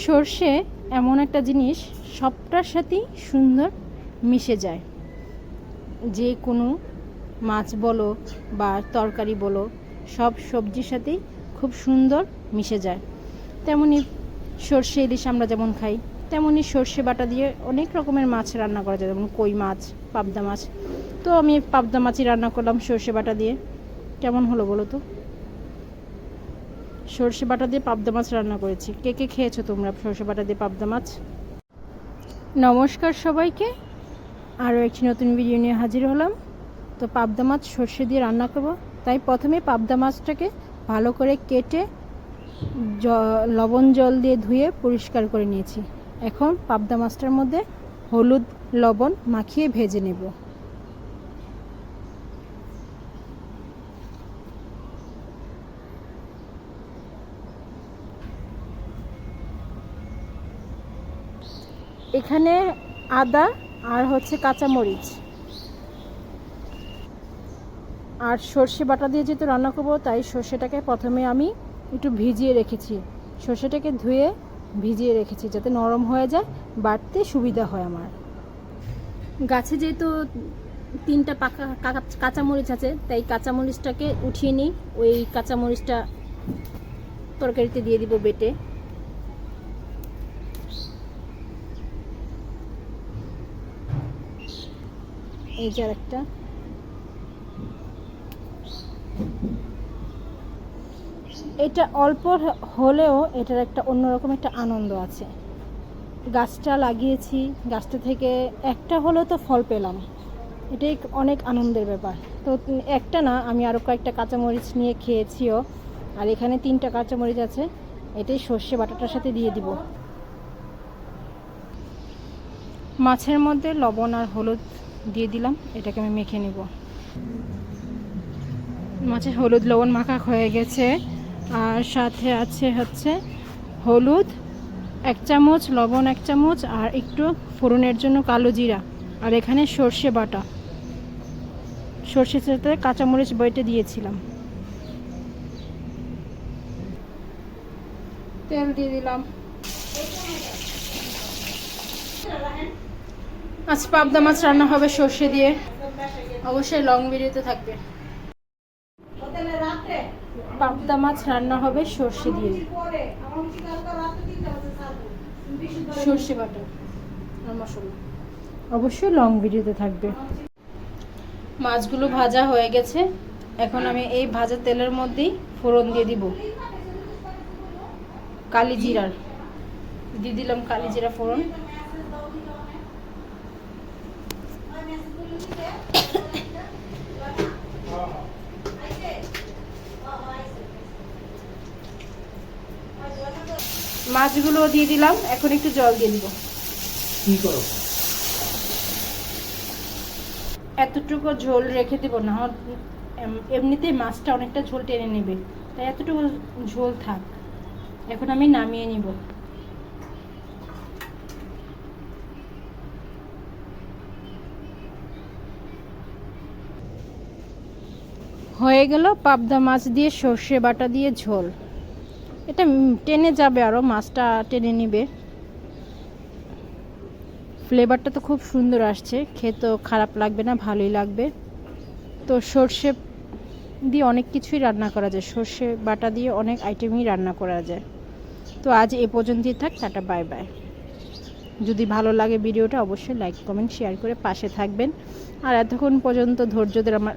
সর্ষে এমন একটা জিনিস, সবটার সাথেই সুন্দর মিশে যায়। যে কোনো মাছ বলো বা তরকারি বলো, সব সবজির সাথেই খুব সুন্দর মিশে যায়। তেমনি সর্ষে ইলিশ আমরা যেমন খাই, তেমনি সর্ষে বাটা দিয়ে অনেক রকমের মাছ রান্না করা যায়, যেমন কই মাছ, পাবদা মাছ। তো আমি পাবদা মাছই রান্না করলাম সর্ষে বাটা দিয়ে। কেমন হলো বলো তো? সর্ষে বাটা দিয়ে পাবদা মাছ রান্না করেছি। কে কে খেয়েছো তোমরা সর্ষে বাটা দিয়ে পাবদা মাছ? নমস্কার সবাইকে। আরও একটি নতুন ভিডিও নিয়ে হাজির হলাম। তো পাবদা মাছ সর্ষে দিয়ে রান্না করব। তাই প্রথমে পাবদা মাছটাকে ভালো করে কেটে লবণ জল দিয়ে ধুয়ে পরিষ্কার করে নিয়েছি। এখন পাবদা মাছটার মধ্যে হলুদ লবণ মাখিয়ে ভেজে নেব। এখানে আদা আর হচ্ছে কাঁচামরিচ। আর সর্ষে বাটা দিয়ে যেহেতু রান্না করব, তাই সর্ষেটাকে প্রথমে আমি একটু ভিজিয়ে রেখেছি। সর্ষেটাকে ধুয়ে ভিজিয়ে রেখেছি যাতে নরম হয়ে যায় বাটতে সুবিধা হয় আমার। গাছে যেহেতু তিনটা পাকা কাঁচা- কাঁচামরিচ আছে, তাই কাঁচামরিচটাকে উঠিয়ে নিই। ওই কাঁচামরিচটা তরকারিতে দিয়ে দিব বেটে। এই যে একটা এটা অল্প হলেও এটার একটা অন্যরকম একটা আনন্দ আছে। গাছটা লাগিয়েছি, গাছটা থেকে একটা হলেও তো ফল পেলাম। এটাই অনেক আনন্দের ব্যাপার। তো একটা না, আমি আরও কয়েকটা কাঁচামরিচ নিয়ে খেয়েছিও। আর এখানে তিনটা কাঁচামরিচ আছে, এটাই সর্ষে বাটাটার সাথে দিয়ে দিব। মাছের মধ্যে লবণ আর হলুদ দিয়ে দিলাম, এটাকে আমি মেখে নিব। মাছের হলুদ, লবণ মাখা হয়ে গেছে। আর সাথে আছে হচ্ছে হলুদ, এক চামচ, লবণ এক চামচ, আর একটু ফোড়নের জন্য কালো জিরা। আর এখানে সর্ষে বাটা। সর্ষের সাথে কাঁচামরিচ বইটে দিয়েছিলাম। তেল দিয়ে দিলাম। আজ পাবদা মাছ রান্না হবে সর্ষে দিয়ে। অবশ্যই লং ভিডিওতে থাকবে। পাবদা মাছ রান্না হবে সর্ষে দিয়ে। সর্ষে বাটা মশলা। অবশ্যই লং ভিডিওতে থাকবে। মাছগুলো ভাজা হয়ে গেছে। এখন আমি এই ভাজা তেলের মধ্যেই ফোড়ন দিয়ে দিব। কালি জিরার। দিয়ে দিলাম কালি জিরা ফোড়ন। মাছগুলো দিয়ে দিলাম এখন একটু জল দিয়ে দিব। কি করো? এতটুকু ঝোল রেখে দেবো না এমনিতেই মাছটা অনেকটা ঝোল টেনে নেবে। তাই এতটুকু ঝোল থাক। এখন আমি নামিয়ে নিব। হয়ে গেল পাবদা মাছ দিয়ে সর্ষে বাটা দিয়ে ঝোল। এটা টেনে যাবে আরও মাছটা টেনে নিবে। ফ্লেভারটা তো খুব সুন্দর আসছে, খেতেও খারাপ লাগবে না, ভালোই লাগবে। তো সর্ষে দিয়ে অনেক কিছুই রান্না করা যায়, সর্ষে বাটা দিয়ে অনেক আইটেমই রান্না করা যায়। তো আজ এ পর্যন্তই থাক, টাটা বাই বাই যদি ভালো লাগে ভিডিওটা, অবশ্যই লাইক কমেন্ট শেয়ার করে পাশে থাকবেন। আর এতক্ষণ পর্যন্ত ধৈর্য ধরে আমার